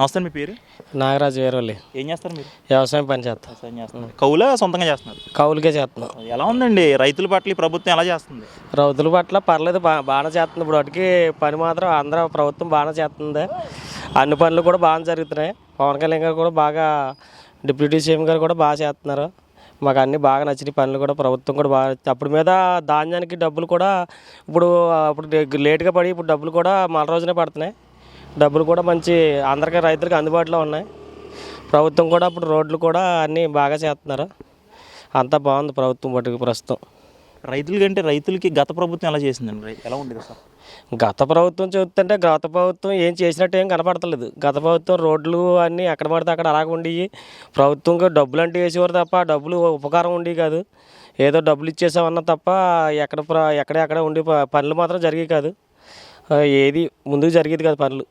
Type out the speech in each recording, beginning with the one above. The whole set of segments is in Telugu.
నమస్తే మీ పేరు? నాగరాజు వేరేవాళ్ళు ఏం చేస్తారు మీరు? వ్యవసాయం పని చేస్తాం. వ్యవసాయం చేస్తున్నారు కౌలా సొంతంగా చేస్తున్నారు? కౌలుకే చేస్తున్నాం. ఎలా ఉందండి? రైతుల పట్ల ఈ ప్రభుత్వం ఎలా చేస్తుంది? రైతుల పట్ల పర్లేదు బా బాగానే చేస్తుంది. ఇప్పుడు వాటికి పని మాత్రం ఆంధ్ర ప్రభుత్వం బాగానే చేస్తుంది. అన్ని పనులు కూడా బాగా జరుగుతున్నాయి. పవన్ కళ్యాణ్ గారు కూడా బాగా డిప్యూటీ సీఎం గారు కూడా బాగా చేస్తున్నారు. మాకు అన్ని బాగా నచ్చిన పనులు కూడా ప్రభుత్వం కూడా బాగా అప్పుడు మీద ధాన్యానికి డబ్బులు కూడా ఇప్పుడు అప్పుడు లేట్గా పడి ఇప్పుడు డబ్బులు కూడా మన రోజునే పడుతున్నాయి. డబ్బులు కూడా మంచి అందరికీ రైతులకు అందుబాటులో ఉన్నాయి. ప్రభుత్వం కూడా ఇప్పుడు రోడ్లు కూడా అన్నీ బాగా చేస్తున్నారు. అంతా బాగుంది ప్రభుత్వం పట్టుకు ప్రస్తుతం. రైతుల కంటే రైతులకి గత ప్రభుత్వం ఎలా చేసిందండి? ఎలా ఉండేది సార్ గత ప్రభుత్వం చూస్తుంటే గత ప్రభుత్వం ఏం చేసినట్టు ఏం కనపడతలేదు. గత ప్రభుత్వం రోడ్లు అన్నీ ఎక్కడ పడితే అక్కడ అలాగ ఉండేవి. ప్రభుత్వంకి డబ్బులు అంటే వేసేవారు తప్ప డబ్బులు ఉపకారం ఉండేవి కాదు. ఏదో డబ్బులు ఇచ్చేసామన్నా తప్ప ఎక్కడ ఎక్కడెక్కడ ఉండి పనులు మాత్రం జరిగేవి కాదు. ఏది ముందుకు జరిగేది కాదు పనులు.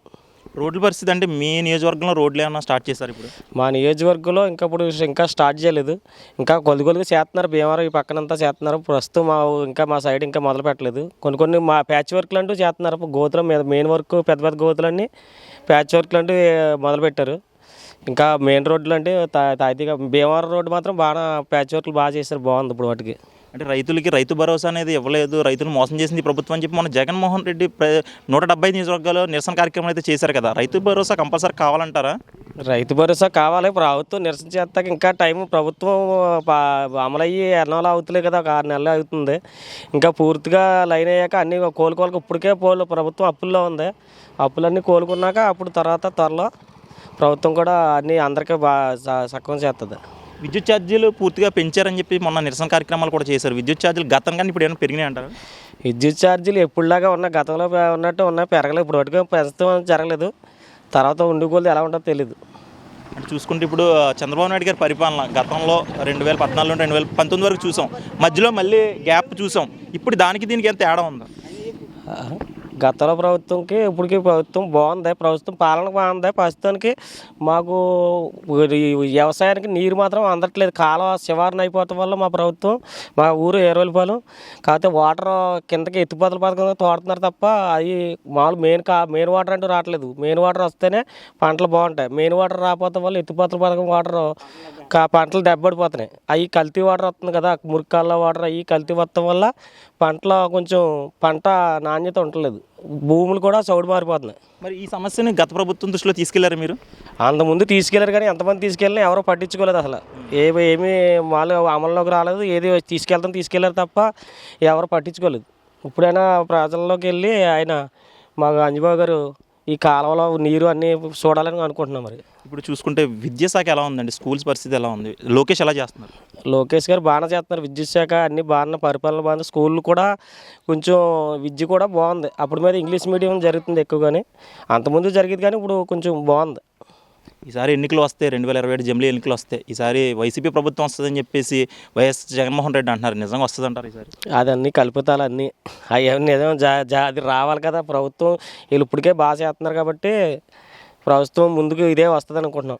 రోడ్ల పరిస్థితి అంటే మీ నియోజకవర్గంలో రోడ్లు ఏమన్నా స్టార్ట్ చేశారు ఇప్పుడు? మా నియోజకవర్గంలో ఇంకా ఇప్పుడు ఇంకా స్టార్ట్ చేయలేదు. ఇంకా కొద్ది కొద్దిగా చేస్తున్నారు భీమవరం ఈ పక్కనంతా చేస్తున్నారు. ప్రస్తుతం మా ఇంకా మా సైడ్ ఇంకా మొదలు పెట్టలేదు. కొన్ని కొన్ని మా ప్యాచ్ వర్క్లు అంటూ చేస్తున్నారు. గోతుల మీద మెయిన్ వర్క్ పెద్ద పెద్ద గోతులన్నీ ప్యాచ్ వర్క్లు అంటూ మొదలు పెట్టారు. ఇంకా మెయిన్ రోడ్లు అంటే తాయితీగా భీమవరం రోడ్డు మాత్రం బాగా ప్యాచ్ వర్క్లు బాగా చేశారు. బాగుంది ఇప్పుడు వాటికి. అంటే రైతులకి రైతు భరోసా అనేది ఇవ్వలేదు రైతులు మోసం చేసింది ప్రభుత్వం అని చెప్పి మన జగన్మోహన్ రెడ్డి నూట డెబ్బై నియోజకవర్గాల్లో నిరసన కార్యక్రమం అయితే చేశారు కదా. రైతు భరోసా కంపల్సరీ కావాలంటారా? రైతు భరోసా కావాలి ప్రభుత్వం నిరసన చేస్తాక ఇంకా టైం ప్రభుత్వం ప- అమలయ్యి ఎన్నోళ్ళు అవుతలే కదా ఒక ఆరు నెలలు అవుతుంది. ఇంకా పూర్తిగా లైన్ అయ్యాక అన్ని కోలుకోవాలి ఇప్పటికే పోలు ప్రభుత్వం అప్పుల్లో ఉంది. అప్పులన్నీ కోలుకున్నాక అప్పుడు తర్వాత త్వరలో ప్రభుత్వం కూడా అన్ని అందరికీ బాగా సక్రమం చేస్తుంది విద్యుత్ ఛార్జీలు పూర్తిగా పెంచారని చెప్పి మొన్న నిరసన కార్యక్రమాలు కూడా చేశారు. విద్యుత్ ఛార్జీలు గతం కానీ ఇప్పుడు ఏమైనా పెరిగినాయి అంటారు? విద్యుత్ ఛార్జీలు ఎప్పుడులాగా ఉన్న గతంలో ఉన్నట్టు ఉన్నాయి పెరగలేదు. ఇప్పుడు వరకు పెంచడం జరగలేదు. తర్వాత ఉండిపోతే ఎలా ఉంటుందో తెలియదు అంటే చూసుకుంటే ఇప్పుడు చంద్రబాబు నాయుడు గారి పరిపాలన గతంలో రెండు వేల పద్నాలుగు నుండి రెండు వేల పంతొమ్మిది వరకు చూసాం. మధ్యలో మళ్ళీ గ్యాప్ చూసాం. ఇప్పుడు దానికి దీనికి ఎంత తేడా ఉందా? గతంలో ప్రభుత్వంకి ఇప్పటికి ప్రభుత్వం బాగుంది ప్రభుత్వం పాలన బాగుంది ప్రస్తుతానికి మాకు వ్యవసాయానికి నీరు మాత్రం అందట్లేదు. కాలం శివారణ అయిపోవటం వల్ల మా ప్రభుత్వం మా ఊరు ఏరువల్లిపాలెం కాకపోతే వాటర్ కిందకి ఎత్తిపోతల పథకం తోడుతున్నారు తప్ప అది మామూలు మెయిన్ కా మెయిన్ వాటర్ అంటూ రావట్లేదు. మెయిన్ వాటర్ వస్తేనే పంటలు బాగుంటాయి. మెయిన్ వాటర్ రాకపోతే వల్ల ఎత్తిపోతల పథకం వాటర్ పంటలు దెబ్బడిపోతున్నాయి అవి కల్తీ వాటర్ వస్తుంది కదా మురికాళ్ళ వాటర్ అవి కల్తీ వస్తడం వల్ల పంటలో కొంచెం పంట నాణ్యత ఉండలేదు భూములు కూడా చౌడు మారిపోతున్నాయి. మరి ఈ సమస్యని గత ప్రభుత్వం దృష్టిలో తీసుకెళ్ళారు మీరు? అంతకుముందు తీసుకెళ్ళారు కానీ ఎంతమంది తీసుకెళ్ళినా ఎవరో పట్టించుకోలేదు అసలు. ఏ ఏమీ వాళ్ళు అమల్లోకి రాలేదు ఏది తీసుకెళ్తాం తీసుకెళ్ళారు తప్ప ఎవరు పట్టించుకోలేదు. ఇప్పుడైనా ప్రజల్లోకి వెళ్ళి ఆయన మాకు అంజబాబు గారు ఈ కాలువలో నీరు అన్నీ చూడాలని అనుకుంటున్నాం మరి. ఇప్పుడు చూసుకుంటే విద్యాశాఖ ఎలా ఉందండి? స్కూల్స్ పరిస్థితి ఎలా ఉంది? లోకేష్ ఎలా చేస్తున్నారు? లోకేష్ గారు బాగానే చేస్తున్నారు. విద్యుత్ శాఖ అన్ని బాగానే పరిపాలన బాగుంది. స్కూళ్ళు కూడా కొంచెం విద్య కూడా బాగుంది. అప్పుడు మీద ఇంగ్లీష్ మీడియం జరుగుతుంది ఎక్కువగానే. అంతకుముందు జరిగేది కానీ ఇప్పుడు కొంచెం బాగుంది. ఈసారి ఎన్నికలు వస్తే రెండు వేల ఇరవై ఏడు జమిలీ ఎన్నికలు వస్తాయి. ఈసారి వైసీపీ ప్రభుత్వం వస్తుందని చెప్పేసి వైఎస్ జగన్మోహన్ రెడ్డి అంటున్నారు. నిజంగా వస్తుంది అంటారు ఈసారి? అదన్నీ కలుపుతాలు అన్నీ. అవన్నీ నిజం జా జా అది రావాలి కదా ప్రభుత్వం. వీళ్ళు ఇప్పటికే బాగా చేస్తున్నారు కాబట్టి ప్రభుత్వం ముందుకు ఇదే వస్తుంది అనుకుంటున్నాం